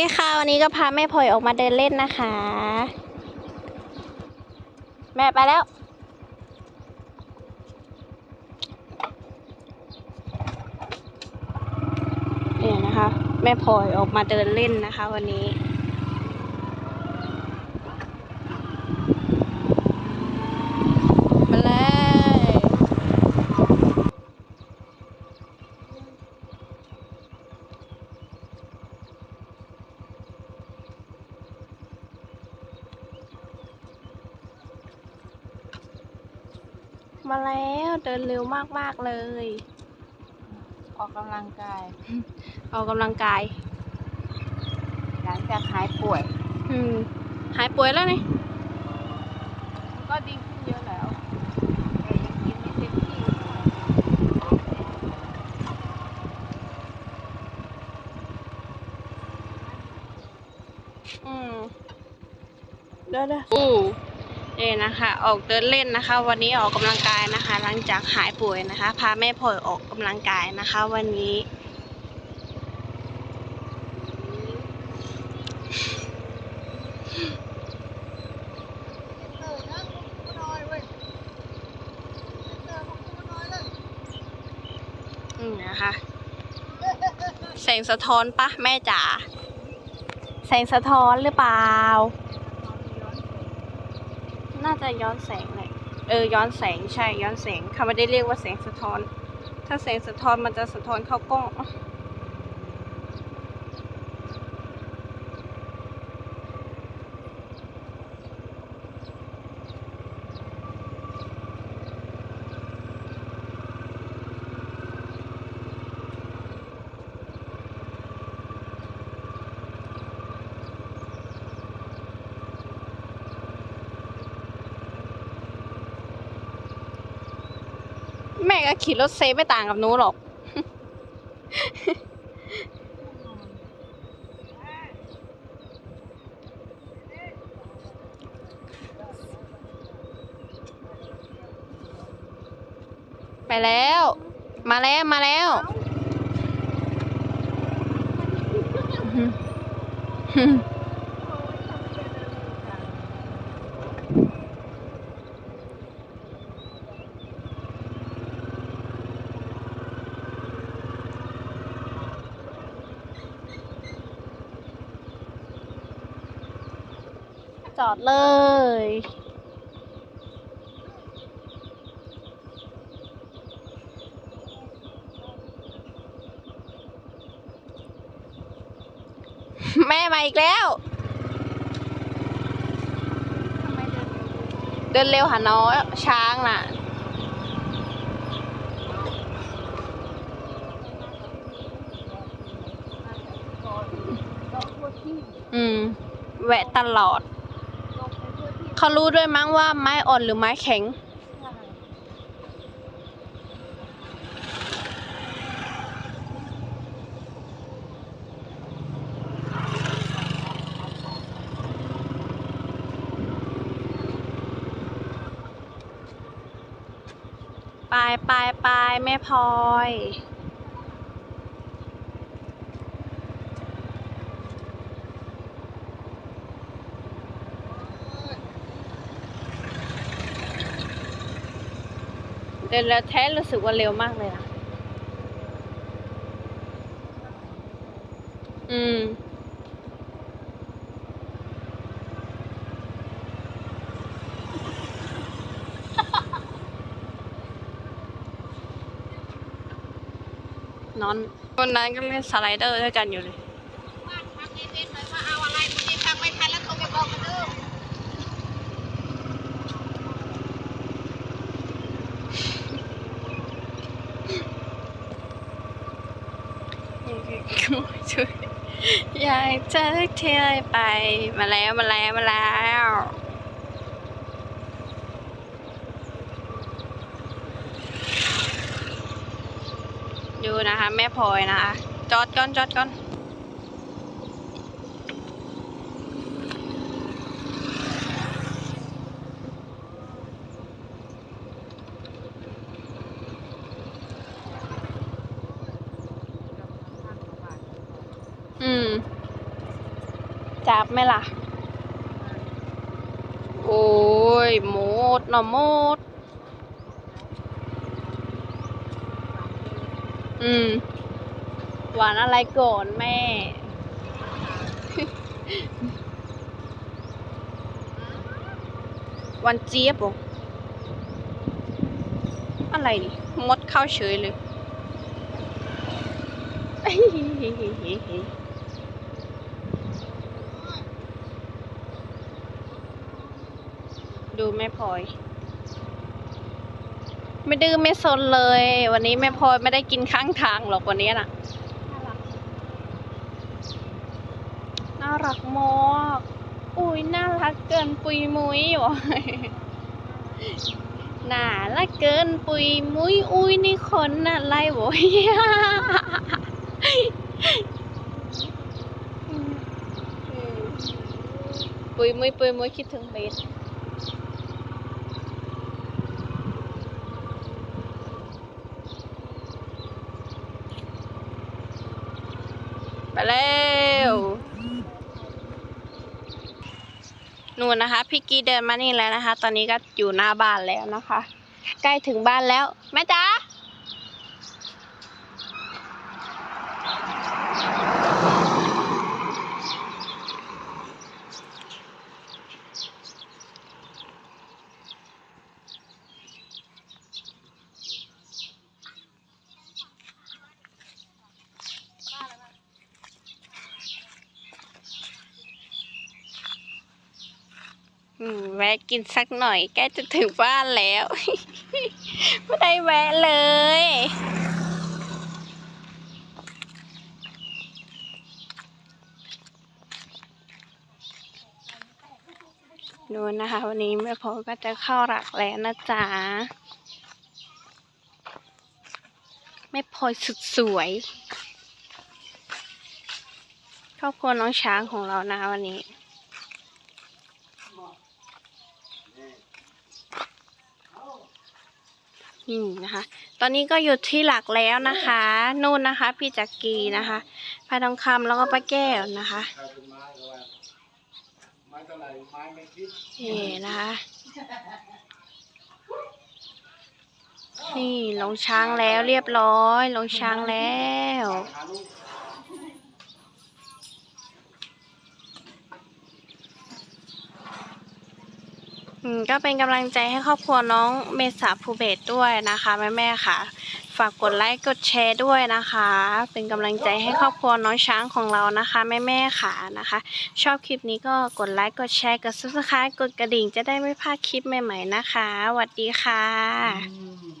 นี่ค่ะวันนี้ก็พาแม่พลอยออกมาเดินเล่นนะคะ แม่ไปแล้ว เนี่ยนะคะ แม่พลอยออกมาเดินเล่นนะคะ วันนี้ มาแล้วเดินเร็วมากๆเลย ออกกำลังกาย ออกกำลังกาย หลังจากหายป่วย อืม หายป่วยแล้วนี่ก็ดีขึ้นเยอะแล้วแต่ยังกินไม่เต็มที่อืมเด้อเด้อ อู้เอ่นะคะ ออกเดินเล่นนะคะ วันนี้ออกกำลังกายนะคะ หลังจากหายป่วยนะคะ พาแม่พลอยออกกำลังกายนะคะ วันนี้อืมนะคะแสงสะท้อนปะแม่จ๋าแสงสะท้อนหรือเปล่า น่าจะย้อนแสงเลยเออ ย้อนแสงใช่ ย้อนแสงเขาไม่ได้เรียกว่าแสงสะท้อน ถ้าแสงสะท้อนมันจะสะท้อนเข้ากล้อง แม่ก็ขี่รถเซฟไม่ต่างกับหนูหรอก ไปแล้ว มาแล้วมาแล้ว จอดเลย แม่มาอีกแล้ว เดินเร็วหาน้อยช้างน่ะอืม แวะตลอด เขารู้ด้วยมั้งว่าไม้อ่อนหรือไม้แข็ง ไปไปไปแม่พลอย เดินแล้วแท้รู้สึกว่าเร็วมากเลยนะอืม นอนคนนั้นก็เล่นสไลเดอร์ด้วยกันอยู่เลย บ้านพักเอเวนหน่อยว่าเอาอะไรพอดีฟังไม่ทันแล้วโทรไปบอกกันเด้อ อยากจะเที่ยวไป มาแล้วมาแล้วมาแล้วดูนะคะ แม่พลอยนะคะ จอดก่อนจอดก่อน อืม จับไหมล่ะ โอ้ยหมดเนาะหมด อืม หวานอะไรก่อนแม่ วันเจี๊ยบเหรออะไรนี่มดเข้าเฉยเลย ดูแม่พลอย ไม่ดื้อไม่ซนเลย วันนี้แม่พลอยไม่ได้กินข้างทางหรอกวันนี้น่ะ น่ารักมากอุ้ยน่ารักเกินปุยมุ้ยวะน่ารักเกินปุยมุ้ยอุ้ยนี่คนอะไรวะปุยมุ้ยปุยมุ้ยคิดถึงเบส ไปแล้วนู่นนะคะ พี่กีเดินมานี่แล้วนะคะ ตอนนี้ก็อยู่หน้าบ้านแล้วนะคะ ใกล้ถึงบ้านแล้ว แม่จ๋า วะกินสักหน่อย ใกล้จะถึงบ้านแล้ว ไม่ได้แวะเลย ดูนะคะ วันนี้แม่พอก็จะเข้าหลักแล้วนะจ๊ะแม่พลอยสุดสวยครอบครัวน้องช้างของเรานะคะวันนี้ นี่นะคะ ตอนนี้ก็อยู่ที่หลักแล้วนะคะ นู่นนะคะ พี่จักรีนะคะพายทองคำแล้วก็ป้าแก้วนะคะเป็นไม้ก็ว่าไม้เท่าไหร่ไม้ไม่คิดนี่นะคะ นี่ลงช้างแล้วเรียบร้อย ลงช้างแล้ว หาลู ก็เป็นกำลังใจให้ครอบครัวน้องเมษาภูเบศด้วยนะคะแม่แม่ค่ะ ฝากกดไลค์กดแชร์ด้วยนะคะ เป็นกำลังใจให้ครอบครัวน้องช้างของเรานะคะแม่แม่ค่ะนะคะ ชอบคลิปนี้ก็กดไลค์กดแชร์กดซับสไครต์กดกระดิ่งจะได้ไม่พลาดคลิปใหม่ๆนะคะสวัสดีค่ะ